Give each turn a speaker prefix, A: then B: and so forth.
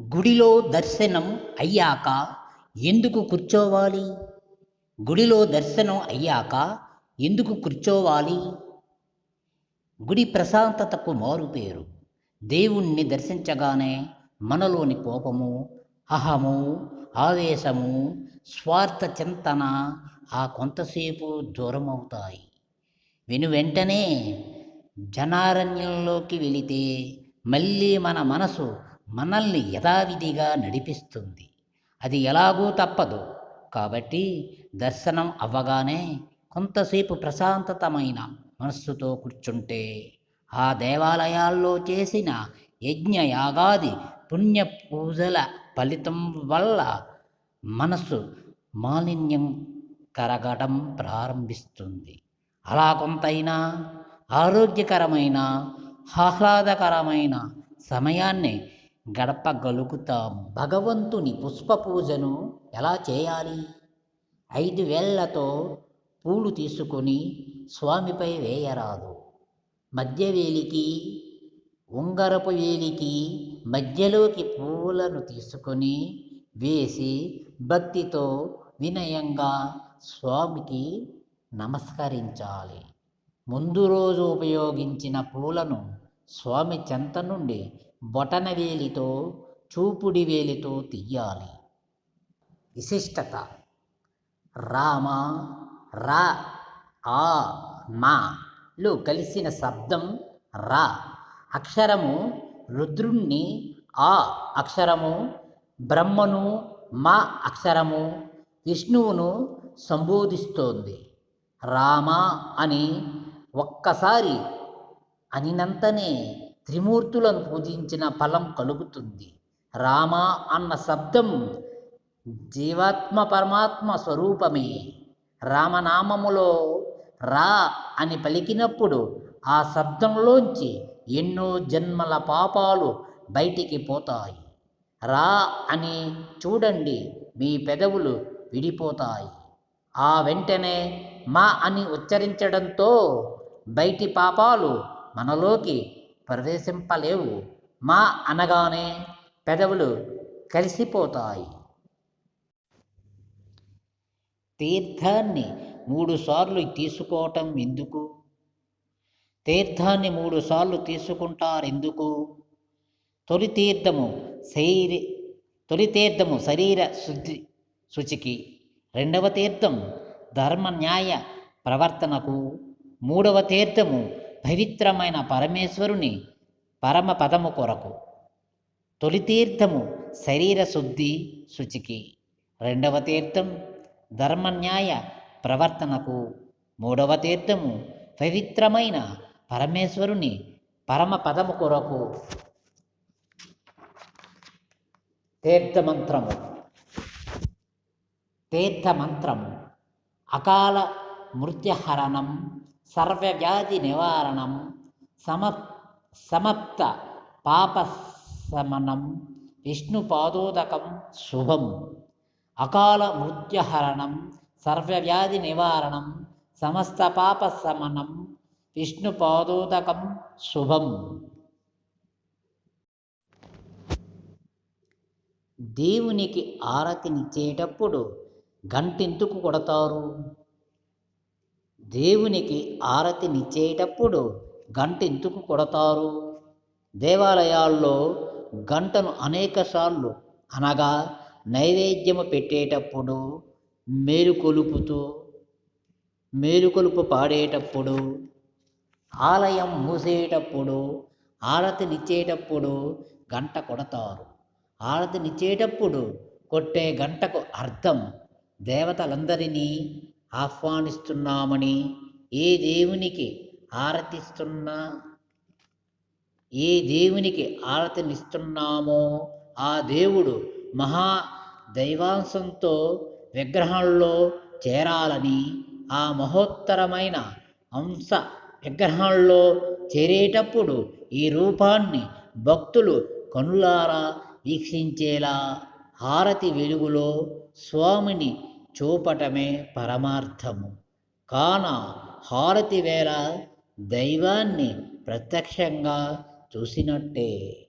A: గుడిలో దర్శనం అయ్యాక ఎందుకు కూర్చోవాలి? గుడిలో దర్శనం అయ్యాక ఎందుకు కూర్చోవాలి? గుడి ప్రశాంతతకు మారుపేరు దేవుణ్ణి దర్శించగానే మనలోని కోపము అహము ఆవేశము స్వార్థ చింతన ఆ కొంతసేపు దూరమవుతాయి. వెను వెంటనే జనారణ్యంలోకి వెళితే మళ్ళీ మన మనసు మనల్ని యథావిధిగా నడిపిస్తుంది. అది ఎలాగూ తప్పదు. కాబట్టి దర్శనం అవ్వగానే కొంతసేపు ప్రశాంతతమైన మనస్సుతో కూర్చుంటే ఆ దేవాలయాల్లో చేసిన యజ్ఞ యాగాది పుణ్య పూజల ఫలితం వల్ల మనసు మాలిన్యం కరగడం ప్రారంభిస్తుంది. అలా కొంతైనా ఆరోగ్యకరమైన ఆహ్లాదకరమైన సమయాన్ని గడపగలుగుతాం భగవంతుని పుష్ప పూజను ఎలా చేయాలి? ఐదు వేళ్ళతో పూలు తీసుకొని స్వామిపై వేయరాదు. మధ్య వేలికి ఉంగరపు వేలికి మధ్యలోకి పూలను తీసుకొని వేసి భక్తితో వినయంగా స్వామికి నమస్కరించాలి. ముందు రోజు ఉపయోగించిన పూలను స్వామి చెంత నుండి బొటన వేలితో చూపుడి వేలితో తీయాలి విశిష్టత. రామ రా ఆ మా లు కలిసిన శబ్దం రా. అక్షరము రుద్రుణ్ణి ఆ అక్షరము బ్రహ్మను మా అక్షరము విష్ణువును సంబోధిస్తోంది. రామ అని ఒక్కసారి అనినంతనే త్రిమూర్తులను పూజించిన ఫలం కలుగుతుంది. రామ అన్న శబ్దం జీవాత్మ పరమాత్మ స్వరూపమే. రామనామములో రా అని పలికినప్పుడు ఆ శబ్దంలోంచి ఎన్నో జన్మల పాపాలు బయటికి పోతాయి. రా అని చూడండి మీ పెదవులు విడిపోతాయి. ఆ వెంటనే మా అని ఉచ్చరించడంతో బయటి పాపాలు మనలోకి ప్రవేశింపలేవు. మా అనగానే పెదవులు కలిసిపోతాయి. తీర్థాన్ని మూడుసార్లు తీసుకోవటం ఎందుకు? తీర్థాన్ని మూడుసార్లు తీసుకుంటారు ఎందుకు తొలి తీర్థము శరీర తొలి తీర్థము శరీర శుద్ధి శుచికి. రెండవ తీర్థం ధర్మ న్యాయ ప్రవర్తనకు. మూడవ తీర్థము పవిత్రమైన పరమేశ్వరుని పరమ పదము కొరకు. తొలి తీర్థము శరీర శుద్ధి శుచికి. రెండవ తీర్థం ధర్మన్యాయ ప్రవర్తనకు. మూడవ తీర్థము పవిత్రమైన పరమేశ్వరుని పరమ పదము కొరకు. తీర్థమంత్రము. తీర్థమంత్రము. అకాల మృత్యహరణం సర్వవ్యాధి నివారణం సమ సమప్త పాపశమనం విష్ణుపాదోదకం శుభం. అకాల మృత్యహరణం సర్వవ్యాధి నివారణం సమస్త పాపశమనం విష్ణుపాదోదకం శుభం. దేవునికి ఆరతినిచ్చేటప్పుడు గంటెందుకు కొడతారు? దేవునికి ఆరతినిచ్చేటప్పుడు గంట ఎందుకు కొడతారు? దేవాలయాల్లో గంటను అనేకసార్లు అనగా నైవేద్యము పెట్టేటప్పుడు మేలుకొలుపుతూ మేలుకొలుపు పాడేటప్పుడు ఆలయం మూసేటప్పుడు ఆరతినిచ్చేటప్పుడు గంట కొడతారు. ఆరతినిచ్చేటప్పుడు కొట్టే గంటకు అర్థం దేవతలందరినీ ఆహ్వానిస్తున్నామని ఏ దేవునికి ఆరతిస్తున్నా ఏ దేవునికి ఆరతినిస్తున్నామో ఆ దేవుడు మహా దైవాంశంతో విగ్రహంలో చేరాలని ఆ మహోత్తరమైన అంశ విగ్రహంలో చేరేటప్పుడు ఈ రూపాన్ని భక్తులు కనులారా వీక్షించేలా హారతి వెలుగులో స్వామిని చూపటమే పరమార్థము. కాన హారతి వేళ దైవాన్ని ప్రత్యక్షంగా చూసినట్టే.